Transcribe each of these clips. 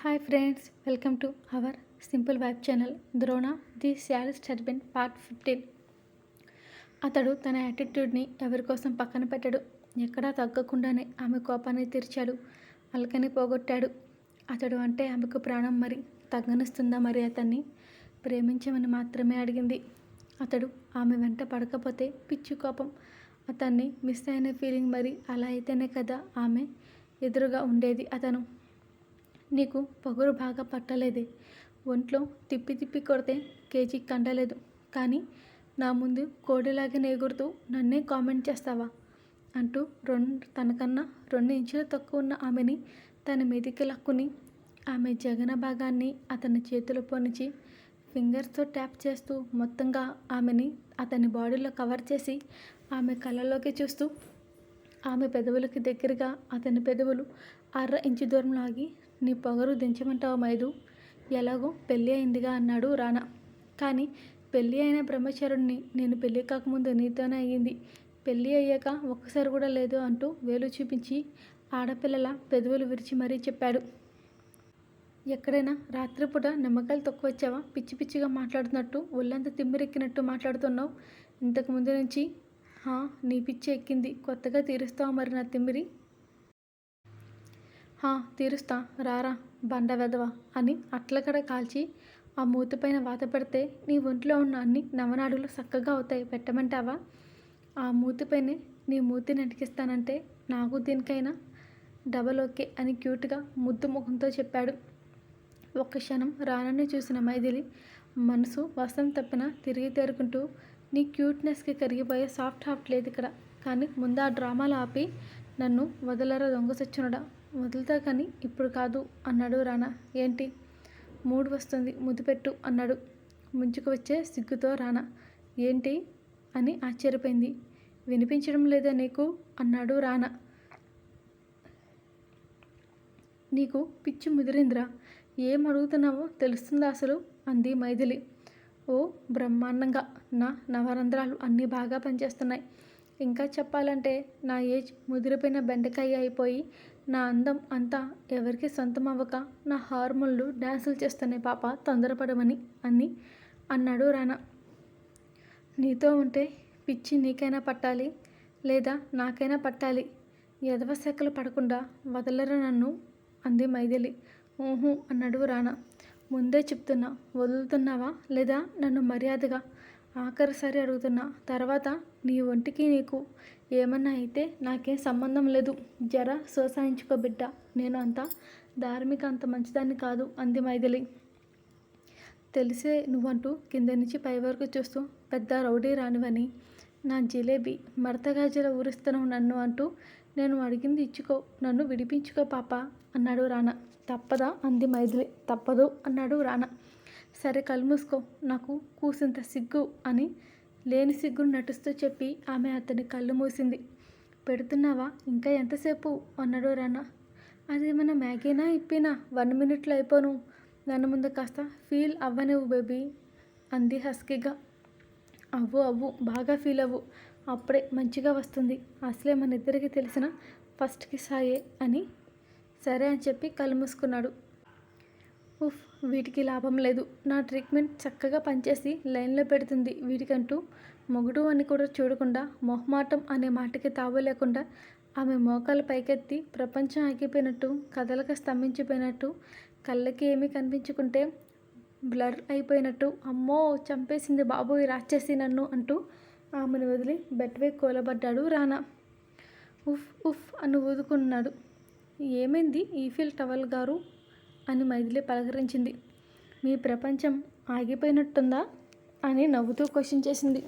Hi friends welcome to our simple vibe channel Drona the sarees husband part fifteen అతడు తన యాటిట్యూడ్ని ఎవరి కోసం పక్కన పెట్టాడు. ఎక్కడా తగ్గకుండానే ఆమె కోపాన్ని తీర్చాడు. అలకని పోగొట్టాడు. అతడు అంటే ఆమెకు ప్రాణం మరి తగ్గనిస్తుందా మరి అతన్ని? ప్రేమించమని మాత్రమే అడిగింది. అతడు ఆమె వెంట పడకపోతే పిచ్చి కోపం. అతన్ని మిస్ అయిన ఫీలింగ్ మరి అలా అయితేనే కదా ఆమె ఎదురుగా ఉండేది అతను. నీకు పొగరు బాగా పట్టలేదే. ఒంట్లో తిప్పి తిప్పి కొడితే కేజీ కండలేదు. కానీ నా ముందు కోడిలాగా నెగురుతూ నన్నే కామెంట్ చేస్తావా? అంటూ రెండు తనకన్నా రెండు ఇంచులు తక్కువ ఉన్న ఆమెని తన మీదికి లక్కుని ఆమె జగన భాగాన్ని అతని చేతిలో పొనిచి ఫింగర్స్తో ట్యాప్ చేస్తూ మొత్తంగా ఆమెని అతని బాడీలో కవర్ చేసి ఆమె కళ్ళలోకి చూస్తూ ఆమె పెదవులకి దగ్గరగా అతని పెదవులు అర్ర ఇంచు దూరం లాగి నీ పొగరు దించమంటావా మైదు? ఎలాగో పెళ్ళి అయిందిగా అన్నాడు రానా. కానీ పెళ్ళి అయిన బ్రహ్మచారుడిని నేను పెళ్ళి కాకముందు నీతోనే అయ్యింది. పెళ్ళి అయ్యాక ఒక్కసారి కూడా లేదు అంటూ వేలు చూపించి ఆడపిల్లల పెదవులు విరిచి మరీ చెప్పాడు. ఎక్కడైనా రాత్రిపూట నిమ్మకాయలు తొక్కువచ్చావా పిచ్చి పిచ్చిగా మాట్లాడుతున్నట్టు ఒళ్ళంతా తిమ్మిరెక్కినట్టు మాట్లాడుతున్నావు. ఇంతకు ముందు నుంచి హా నీ పిచ్చి ఎక్కింది. కొత్తగా తీరుస్తావు మరి నా తిమ్మిరి? హా తీరుస్తా రారా బండ వెదవా అని అట్లకడ కాల్చి ఆ మూతిపైన వాత పెడితే నీ ఒంట్లో ఉన్న అన్ని నవనాడులు చక్కగా అవుతాయి పెట్టమంటావా? ఆ మూతిపైనే నీ మూతిని అటికిస్తానంటే నాకు దీనికైనా డబల్ ఓకే అని క్యూట్గా ముద్దు ముఖంతో చెప్పాడు. ఒక్క క్షణం రానని చూసిన మైథిలి మనసు వసం తప్పిన తిరిగి తేరుకుంటూ నీ క్యూట్నెస్కి కరిగిపోయే సాఫ్ట్ హాఫ్ట్ లేదు ఇక్కడ కానీ ముందు ఆ డ్రామాలు ఆపి నన్ను వదలరా దొంగ సచ్చునడా? వదులుతా కానీ ఇప్పుడు కాదు అన్నాడు రానా. ఏంటి? మూడు వస్తుంది ముద్దుపెట్టు అన్నాడు ముంచుకు వచ్చే సిగ్గుతో రానా. ఏంటి? అని ఆశ్చర్యపోయింది. వినిపించడం లేదా నీకు? అన్నాడు రానా. నీకు పిచ్చి ముదిరిందిరా. ఏం అడుగుతున్నావో తెలుస్తుందా అసలు? అంది మైథిలి. ఓ బ్రహ్మాండంగా. నా నవరంధ్రాలు అన్నీ బాగా పనిచేస్తున్నాయి. ఇంకా చెప్పాలంటే నా ఏజ్ ముదిరిపోయిన బెండకాయ అయిపోయి నా అందం అంతా ఎవరికి సొంతం అవ్వక నా హార్మోన్లు డ్యాన్సులు చేస్తున్నాయి పాప తొందరపడమని అని అన్నాడు రానా. నీతో ఉంటే పిచ్చి నీకైనా పట్టాలి లేదా నాకైనా పట్టాలి. ఎదవ శాఖలు పడకుండా వదలరు నన్ను అంది మైథిలి. ఊహు అన్నాడు రానా. ముందే చెప్తున్నా వదులుతున్నావా లేదా నన్ను మర్యాదగా ఆఖరిసారి అడుగుతున్నా తర్వాత నీ ఒంటికి నీకు ఏమన్నా అయితే నాకేం సంబంధం లేదు. జర సోసాయించుకో బిడ్డ నేను అంత ధార్మిక అంత మంచిదాన్ని కాదు అంది మైథిలి. తెలిసే నువ్వంటూ కింద నుంచి పై వరకు చూస్తూ పెద్ద రౌడీ రానివని నా జిలేబీ మడతగాజల ఊరిస్తున్నావు నన్ను అంటూ నేను అడిగింది ఇచ్చుకో నన్ను విడిపించుకో పాప అన్నాడు రానా. తప్పదా అంది మైథిలి. తప్పదు అన్నాడు రానా. సరే కళ్ళు మూసుకో నాకు కూసింత సిగ్గు అని లేని సిగ్గును నటిస్తూ చెప్పి ఆమె అతని కళ్ళు మూసింది. పెడుతున్నావా? ఇంకా ఎంతసేపు? అన్నాడు రానా అదేమైనా మ్యాగీనా ఇప్పినా? వన్ మినిట్లో అయిపోను. నన్ను ముందు కాస్త ఫీల్ అవ్వనివ్వు బేబీ అంది హస్కీగా. అవ్వు అవ్వు బాగా ఫీల్ అవ్వు. అప్పుడే మంచిగా వస్తుంది. అసలే మన ఇద్దరికి తెలిసిన ఫస్ట్కి సాయే అని సరే అని చెప్పి కళ్ళు మూసుకున్నాడు. ఉఫ్ వీటికి లాభం లేదు. నా ట్రీట్మెంట్ చక్కగా పనిచేసి లైన్లో పెడుతుంది. వీటికంటూ మొగుడు అని కూడా చూడకుండా మొహమాటం అనే మాటకి తావు లేకుండా ఆమె మోకాలు పైకెత్తి ప్రపంచం ఆగిపోయినట్టు కదలక స్తంభించిపోయినట్టు కళ్ళకి ఏమీ కనిపించుకుంటే బ్లర్ అయిపోయినట్టు అమ్మో చంపేసింది బాబోయ్ రాచేసి నన్ను అంటూ ఆమెను వదిలి బెట్వే కూలబడ్డాడు రానా. ఉఫ్ ఉఫ్ అని ఊదుకున్నాడు. ఏమైంది? ఈఫిల్ టవల్ గారు అని మైథిలి పలకరించింది. మీ ప్రపంచం ఆగిపోయినట్టుందా అని నవ్వుతూ క్వశ్చన్ చేసింది.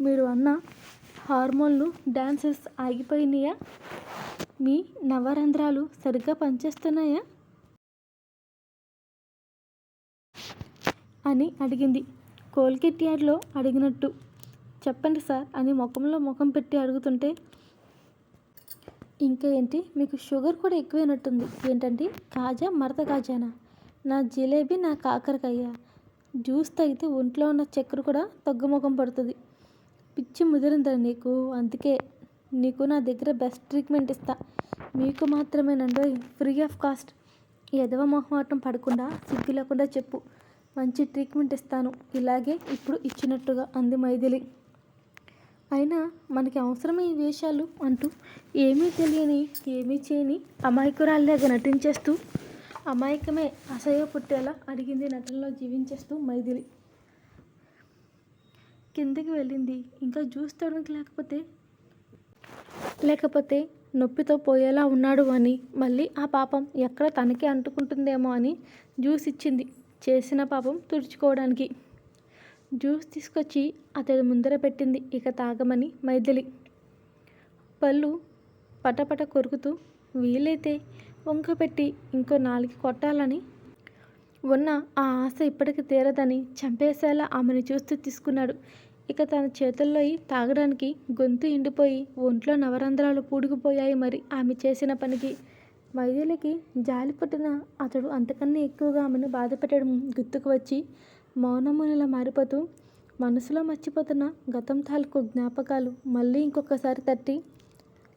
మీరు అన్న హార్మోన్లు డాన్సెస్ ఆగిపోయినాయా? మీ నవరంధ్రాలు సరిగ్గా పనిచేస్తున్నాయా? అని అడిగింది. కోల్గేట్ యార్డ్లో అడిగినట్టు. చెప్పండి సార్ అని ముఖంలో ముఖం పెట్టి అడుగుతుంటే ఇంకా ఏంటి? మీకు షుగర్ కూడా ఎక్కువైనట్టుంది. ఏంటండి? కాజా మరత కాజానా? నా జిలేబీ నా కాకరకాయ. జ్యూస్ తాగితే ఒంట్లో ఉన్న చక్కెర కూడా తగ్గుముఖం పడుతుంది. పిచ్చి ముదిరిందా నీకు. అందుకే నీకు నా దగ్గర బెస్ట్ ట్రీట్మెంట్ ఇస్తా. మీకు మాత్రమేనండి. Free of cost. ఎదవ మొహమాటం పడకుండా సిగ్గు లేకుండా చెప్పు. మంచి ట్రీట్మెంట్ ఇస్తాను. ఇలాగే ఇప్పుడు ఇచ్చినట్టుగా అంది మైథిలి. అయినా మనకి అవసరమే ఈ వేషాలు అంటూ ఏమీ తెలియని ఏమీ చేయని అమాయకురాల్లాగా నటించేస్తూ అమాయకమే అసహ్య పుట్టేలా అడిగింది నటనలో జీవించేస్తూ మైథిలి. కిందకి వెళ్ళింది. ఇంకా జ్యూస్ తోడడానికి లేకపోతే లేకపోతే నొప్పితో పోయేలా ఉన్నాడు అని మళ్ళీ ఆ పాపం ఎక్కడ తనకే అంటుకుంటుందేమో అని జ్యూస్ ఇచ్చింది. చేసిన పాపం తుడుచుకోవడానికి. జ్యూస్ తీసుకొచ్చి అతడి ముందర పెట్టింది ఇక తాగమని మైథిలి. పళ్ళు పటపట కొరుకుతూ వీలైతే వంక పెట్టి ఇంకో నాలుగు కొట్టాలని. ఉన్న ఆ ఆశ ఇప్పటికి తీరదని చంపేసేలా ఆమెను చూస్తూ తీసుకున్నాడు. ఇక తన చేతుల్లో తాగడానికి గొంతు ఎండిపోయి ఒంట్లో నవరంధ్రాలు పూడుకుపోయాయి మరి ఆమె చేసిన పనికి. మైథిలికి జాలి పుట్టిన అతడు అంతకన్నా ఎక్కువగా ఆమెను బాధపెట్టడం గుర్తుకు వచ్చి మౌనమునలా మారిపోతూ మనసులో మర్చిపోతున్న గతం తాలూకు జ్ఞాపకాలు మళ్ళీ ఇంకొకసారి తట్టి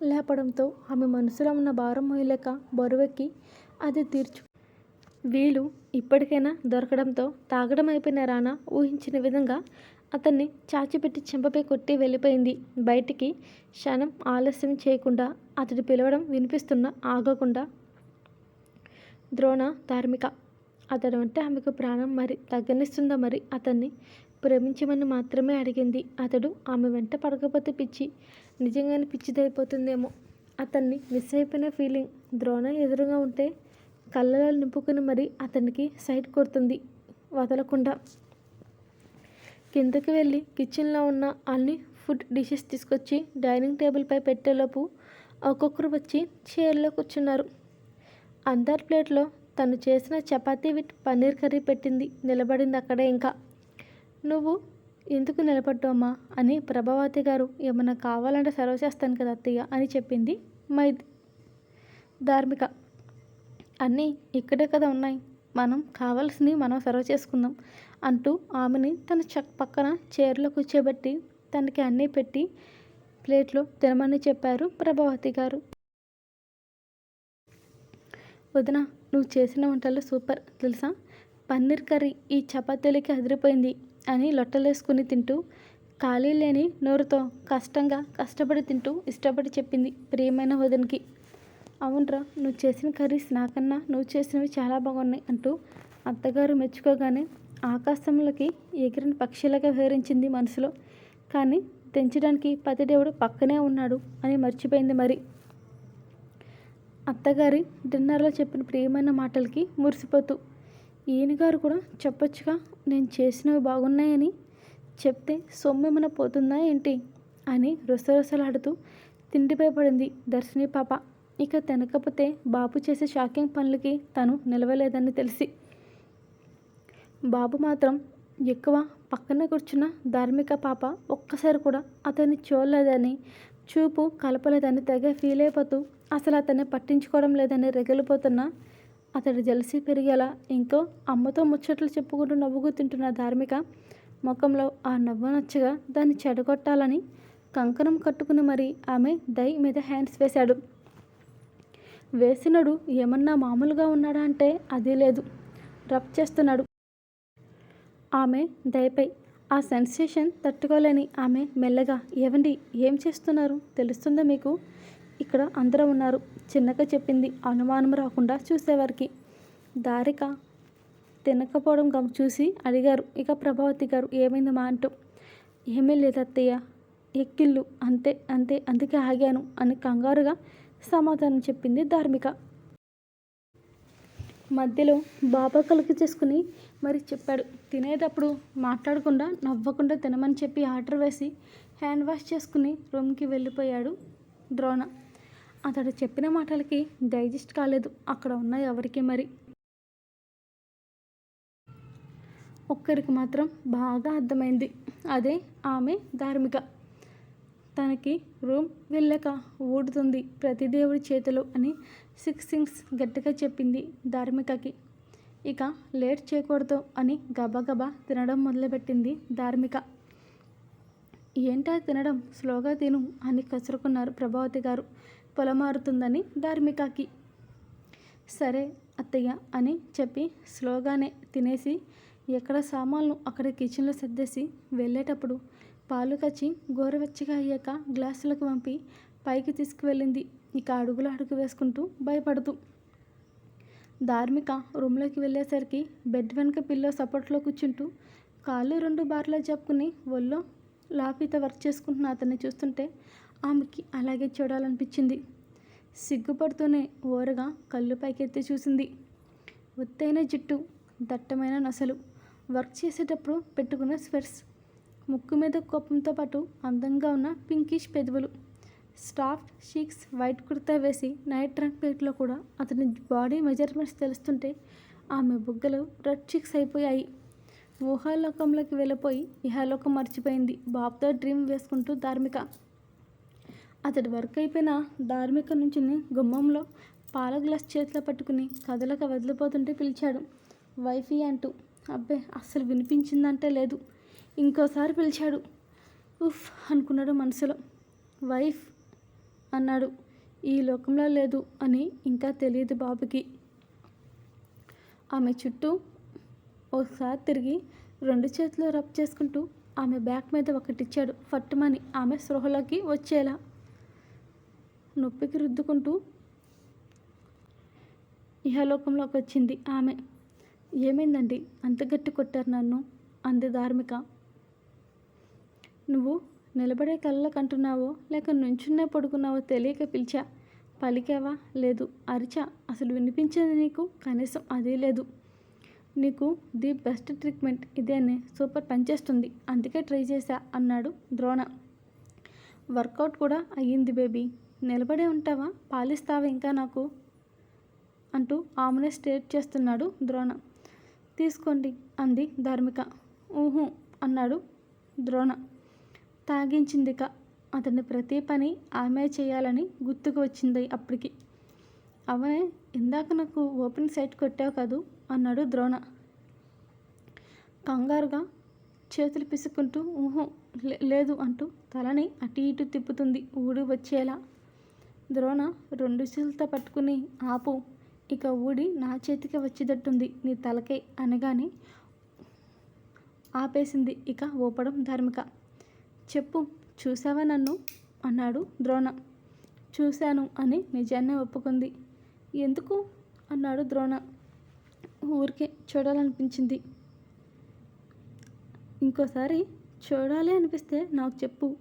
లేపడంతో ఆమె మనసులో ఉన్న భారం మోయలేక బరువెక్కి అది తీర్చు. వీలు ఇప్పటికైనా దొరకడంతో తాగడం అయిపోయిన రానా ఊహించిన విధంగా అతన్ని చాచిపెట్టి చెంపపై కొట్టి వెళ్ళిపోయింది. బయటికి క్షణం ఆలస్యం చేయకుండా అతడి పిలవడం వినిపిస్తున్న ఆగకుండా ద్రోణ ధార్మిక అతడు అంటే ఆమెకు ప్రాణం మరి తగ్గనిస్తుందా మరి? అతన్ని ప్రేమించమని మాత్రమే అడిగింది. అతడు ఆమె వెంట పడకపోతే పిచ్చి. నిజంగానే పిచ్చిదైపోతుందేమో? అతన్ని మిస్ అయిపోయిన ఫీలింగ్. ద్రోణ ఎదురుగా ఉంటే కళ్ళలో నింపుకుని మరి అతనికి సైడ్ కొడుతుంది వదలకుండా. కిందకి వెళ్ళి కిచెన్లో ఉన్న అన్ని ఫుడ్ డిషెస్ తీసుకొచ్చి డైనింగ్ టేబుల్పై పెట్టేలోపు ఒక్కొక్కరు వచ్చి చైర్లో కూర్చున్నారు. అందరి ప్లేట్లో తను చేసిన చపాతీ విత్ పన్నీర్ కర్రీ పెట్టింది. నిలబడింది అక్కడే ఇంకా. నువ్వు ఎందుకు నిలబడ్డామా అని ప్రభావతి గారు ఏమన్నా కావాలంటే సర్వ్ చేస్తాను కదా అత్తయ్య అని చెప్పింది మై ధార్మిక. అన్నీ ఇక్కడే కదా ఉన్నాయి. మనం కావాల్సినవి మనం సర్వ్ చేసుకుందాం అంటూ ఆమెని తన చక్ పక్కన చైర్లో కూర్చోబెట్టి తనకి అన్నీ పెట్టి ప్లేట్లో తినమని చెప్పారు ప్రభావతి గారు. వదిన నువ్వు చేసిన వంటలు సూపర్ తెలుసా? పన్నీర్ కర్రీ ఈ చపాతీలకి అదిరిపోయింది అని లొట్టలేసుకుని తింటూ ఖాళీ లేని నోరుతో కష్టంగా కష్టపడి తింటూ ఇష్టపడి చెప్పింది ప్రియమైన వదినకి. అవునరా నువ్వు చేసిన కర్రీస్ నాకన్నా నువ్వు చేసినవి చాలా బాగున్నాయి అంటూ అత్తగారు మెచ్చుకోగానే ఆకాశంలోకి ఎగిరిన పక్షిలాగా వివరించింది మనసులో. కానీ తెంచడానికి పతిదేవుడు పక్కనే ఉన్నాడు అని మర్చిపోయింది మరి. అత్తగారి డిన్నర్లో చెప్పిన ప్రియమైన మాటలకి మురిసిపోతూ ఈయనగారు కూడా చెప్పొచ్చుగా నేను చేసినవి బాగున్నాయని. చెప్తే సొమ్మేమైనా పోతుందా ఏంటి? అని రుసరుసలాడుతూ తిండిపై పడింది దర్శిని పాప. ఇక తినకపోతే బాబు చేసే షాకింగ్ పనులకి తను నిలవలేదని తెలిసి. బాబు మాత్రం ఎక్కువ పక్కన కూర్చున్న ధార్మిక పాప ఒక్కసారి కూడా అతన్ని చూడలేదని చూపు కలపలేదని తెగ ఫీల్ అయిపోతూ అసలు అతన్ని పట్టించుకోవడం లేదని రెగలిపోతున్న అతడి జలసి పెరిగేలా ఇంకో అమ్మతో ముచ్చట్లు చెప్పుకుంటూ నవ్వుకు తింటున్న ధార్మిక ముఖంలో ఆ నవ్వు నచ్చగా దాన్ని చెడగొట్టాలని కంకణం కట్టుకుని మరి ఆమె దై మీద హ్యాండ్స్ వేశాడు. వేసినడు ఏమన్నా మామూలుగా ఉన్నాడా అంటే అది లేదు. రబ్ చేస్తున్నాడు. ఆమె దయపై ఆ సెన్సేషన్ తట్టుకోలేని ఆమె మెల్లగా ఏవండి? ఏం చేస్తున్నారు? తెలుస్తుందా మీకు? ఇక్కడ అందరూ ఉన్నారు. చిన్నగా చెప్పింది అనుమానం రాకుండా చూసేవారికి. దారిక తినకపోవడం గమ చూసి అడిగారు. ఇక ప్రభావతి గారు ఏమైంది మా అంటూ. ఏమీ లేదు అత్తయ్య ఎక్కిళ్ళు అంతే అంతే అందుకే ఆగాను అని కంగారుగా సమాధానం చెప్పింది ధార్మిక. మధ్యలో బాబా కలిగి చేసుకుని మరి చెప్పాడు. తినేటప్పుడు మాట్లాడకుండా నవ్వకుండా తినమని చెప్పి ఆర్డర్ వేసి హ్యాండ్ వాష్ చేసుకుని రూమ్కి వెళ్ళిపోయాడు ద్రోణ. అతడు చెప్పిన మాటలకి డైజెస్ట్ కాలేదు. అక్కడ ఉన్న ఎవరికి మరి? ఒక్కరికి మాత్రం బాగా అర్థమైంది. అదే ఆమె ధార్మిక. తనకి రూమ్ వెళ్ళక ఊడుతుంది ప్రతి దేవుడి చేతిలో అని సిక్స్ థింగ్స్ గట్టిగా చెప్పింది ధార్మికకి. ఇక లేట్ చేయకూడదు అని గబగబా తినడం మొదలుపెట్టింది ధార్మిక. ఏంటా తినడం? స్లోగా తిను అని కసురుకున్నారు ప్రభావతి గారు. పొలమారుతుందని ధార్మికకి. సరే అత్తయ్య అని చెప్పి స్లోగానే తినేసి ఎక్కడ సామాన్లు అక్కడ కిచెన్లో సర్దేసి వెళ్ళేటప్పుడు పాలు కచ్చి గోరువెచ్చగా అయ్యాక గ్లాసులకు పంపి పైకి తీసుకువెళ్ళింది. ఇక అడుగులు అడుగు వేసుకుంటూ భయపడుతూ. ధార్మిక రూమ్లోకి వెళ్ళేసరికి బెడ్ వెనుక పిల్లో సపోర్ట్లో కూర్చుంటూ కాళ్ళు రెండు బార్లో చెప్పుకుని ఒళ్ళో లాపిత వర్క్ చేసుకుంటున్న అతన్ని చూస్తుంటే ఆమెకి అలాగే చూడాలనిపించింది. సిగ్గుపడుతూనే ఓరగా కళ్ళు పైకెత్తి చూసింది. ఒత్తైన జుట్టు దట్టమైన నసలు వర్క్ చేసేటప్పుడు పెట్టుకున్న స్వెర్స్ ముక్కు మీద కోపంతో పాటు అందంగా ఉన్న పింకిష్ పెదవులు స్టాఫ్ట్ షీక్స్ వైట్ కుర్తా వేసి నైట్ ట్రంక్ ప్లేట్లో కూడా అతని బాడీ మెజర్మెంట్స్ తెలుస్తుంటే ఆమె బుగ్గలు రెడ్ చిక్స్ అయిపోయాయి. ఊహాలోకంలోకి వెళ్ళిపోయి ఇహాలోకం మర్చిపోయింది. బాబుతో డ్రీమ్ వేసుకుంటూ ధార్మిక అతడి వర్క్ అయిపోయిన ధార్మిక నుంచి గుమ్మంలో పాల గ్లాస్ చేతిలో పట్టుకుని కదలక వదిలిపోతుంటే పిలిచాడు. వైఫీ అంటూ అబ్బే అస్సలు వినిపించిందంటే లేదు. ఇంకోసారి పిలిచాడు. ఉఫ్ అనుకున్నాడు మనసులో. వైఫ్ అన్నాడు. ఈ లోకంలో లేదు అని ఇంకా తెలియదు బాబుకి. ఆమె చుట్టూ ఒకసారి తిరిగి రెండు చేతులు రబ్ చేసుకుంటూ ఆమె బ్యాక్ మీద ఒకటిచ్చాడు. ఫట్టుమని ఆమె స్పృహలోకి వచ్చేలా నొప్పికి రుద్దుకుంటూ ఇహలోకంలోకి వచ్చింది ఆమె. ఏమైందండి? అంత గట్టి కొట్టారు నన్ను. అంది ధార్మిక. నువ్వు నిలబడే కళ్ళకు అంటున్నావో లేక నుంచున్నే పడుకున్నావో తెలియక పిలిచా. పలికావా? లేదు. అరిచా. అసలు వినిపించేది నీకు? కనీసం అదే లేదు. నీకు ది బెస్ట్ ట్రీట్మెంట్. ఇదేనే. సూపర్ పనిచేస్తుంది. అందుకే ట్రై చేశా అన్నాడు ద్రోణ. వర్కౌట్ కూడా అయ్యింది బేబీ. నిలబడే ఉంటావా? పాలిస్తావా ఇంకా నాకు? అంటూ ఆమెనే స్టేట్ చేస్తున్నాడు ద్రోణ. తీసుకోండి అంది ధార్మిక. ఊహు అన్నాడు ద్రోణ. తాగించిందిక. అతని ప్రతి పని ఆమె చేయాలని గుర్తుకు వచ్చింది అప్పటికి. అవనే ఇందాక నాకు ఓపెన్ సైట్ కొట్టావు కదూ? అన్నాడు ద్రోణ. కంగారుగా చేతులు పిసుకుంటూ ఊహు లేదు అంటూ తలని అటు ఇటు తిప్పుతుంది ఊడి వచ్చేలా. ద్రోణ రెండు చేతులతో పట్టుకుని ఆపు. ఇక ఊడి నా చేతికి వచ్చేటట్టుంది నీ తలకే అనగానే ఆపేసింది ఇక ఊపడం ధార్మిక. చెప్పు చూసావా నన్ను? అన్నాడు ద్రోణ. చూశాను అని నిజాన్నే ఒప్పుకుంది. ఎందుకు? అన్నాడు ద్రోణ. ఊరికే చూడాలనిపించింది. ఇంకోసారి చూడాలి అనిపిస్తే నాకు చెప్పు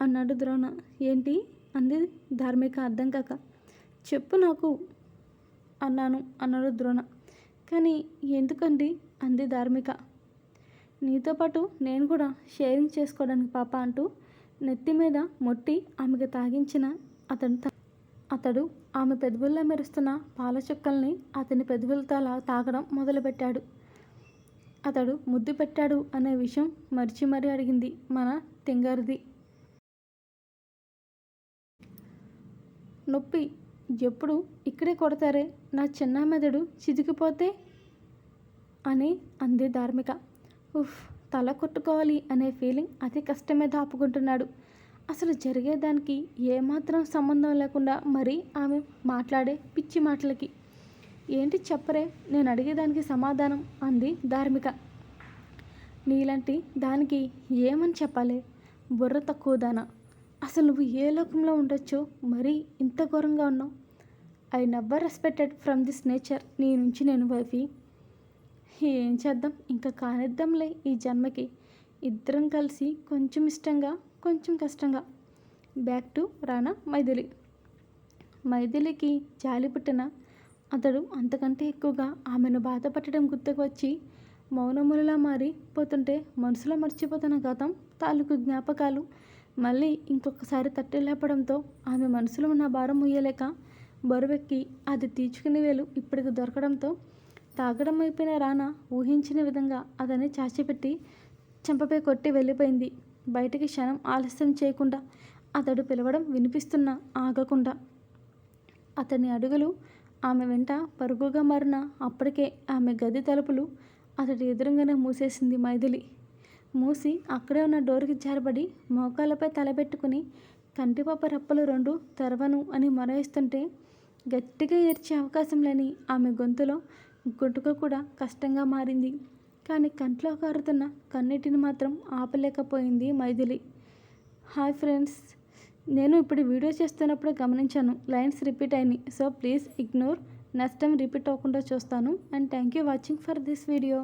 అన్నాడు ద్రోణ. ఏంటి? అంది ధార్మిక అర్థం కాక. చెప్పు నాకు అన్నాను అన్నాడు ద్రోణ కానీ ఎందుకండి? అంది ధార్మిక. నీతో పాటు నేను కూడా షేరింగ్ చేసుకోవడానికి పాప అంటూ నెత్తి మీద మొట్టి ఆమెకు తాగించిన అతను అతడు ఆమె పెదవుల్లో మెరుస్తున్న పాల చుక్కల్ని అతని పెదవులతో తాగడం మొదలుపెట్టాడు. అతడు ముద్దు పెట్టాడు అనే విషయం మరిచి మరీ అడిగింది మన తింగరిది. నొప్పి ఎప్పుడు ఇక్కడే కొడతారే? నా చిన్న మెదడు చితికిపోతే అని అంది ధార్మిక. ఉఫ్ తల కొట్టుకోవాలి అనే ఫీలింగ్ అతి కష్టమే దాపుకుంటున్నాడు. అసలు జరిగేదానికి ఏమాత్రం సంబంధం లేకుండా మరి ఆమె మాట్లాడే పిచ్చి మాటలకి. ఏంటి చెప్పరే? నేను అడిగేదానికి సమాధానం అంది ధార్మిక. నీలాంటి దానికి ఏమని చెప్పాలి? బుర్ర తక్కువ దానా అసలు నువ్వు ఏ లోకంలో ఉండొచ్చో మరీ ఇంత ఘోరంగా ఉన్నావు. I never respected from this nature. నీ నుంచి నేను వైఫీ. ఏం చేద్దాం? ఇంకా కానిద్దాంలే ఈ జన్మకి. ఇద్దరం కలిసి కొంచెం ఇష్టంగా కొంచెం కష్టంగా. Back to Rana Maithili. మైథిలికి జాలి పుట్టిన అతడు అంతకంటే ఎక్కువగా ఆమెను బాధపట్టడం గుర్తుకు వచ్చి మౌనములలా మారి పోతుంటే మనసులో మర్చిపోతున్న గతం తాలూకు జ్ఞాపకాలు మళ్ళీ ఇంకొకసారి తట్టి లేపడంతో ఆమె మనసులో ఉన్న భారం ముయ్యలేక బరువెక్కి అది తీర్చుకునే వేలు ఇప్పటికి దొరకడంతో తాగడం అయిపోయిన రానా ఊహించిన విధంగా అతన్ని చాచిపెట్టి చెంపపై కొట్టి వెళ్ళిపోయింది. బయటికి క్షణం ఆలస్యం చేయకుండా అతడు పిలవడం వినిపిస్తున్నా ఆగకుండా. అతని అడుగులు ఆమె వెంట పరుగుగా మారిన అప్పటికే ఆమె గది తలుపులు అతడి ఎదురుగానే మూసేసింది మైథిలి. మూసి అక్కడే ఉన్న డోర్కి జారబడి మోకాళ్ళపై తలబెట్టుకుని కంటిపాప రప్పలు రెండు తెరవను అని మొరయిస్తుంటే గట్టిగా ఏడ్చే అవకాశం లేని ఆమె గొంతులో గుటుక కూడా కష్టంగా మారింది. కానీ కంట్లో కారుతున్న కన్నీటిని మాత్రం ఆపలేకపోయింది మైథిలి. హాయ్ ఫ్రెండ్స్ నేను ఇప్పుడు వీడియో చేస్తున్నప్పుడు గమనించాను. లైన్స్ రిపీట్ అయినాయి. So please ignore. Next time repeat అవ్వకుండా చూస్తాను. And thank you watching for this video.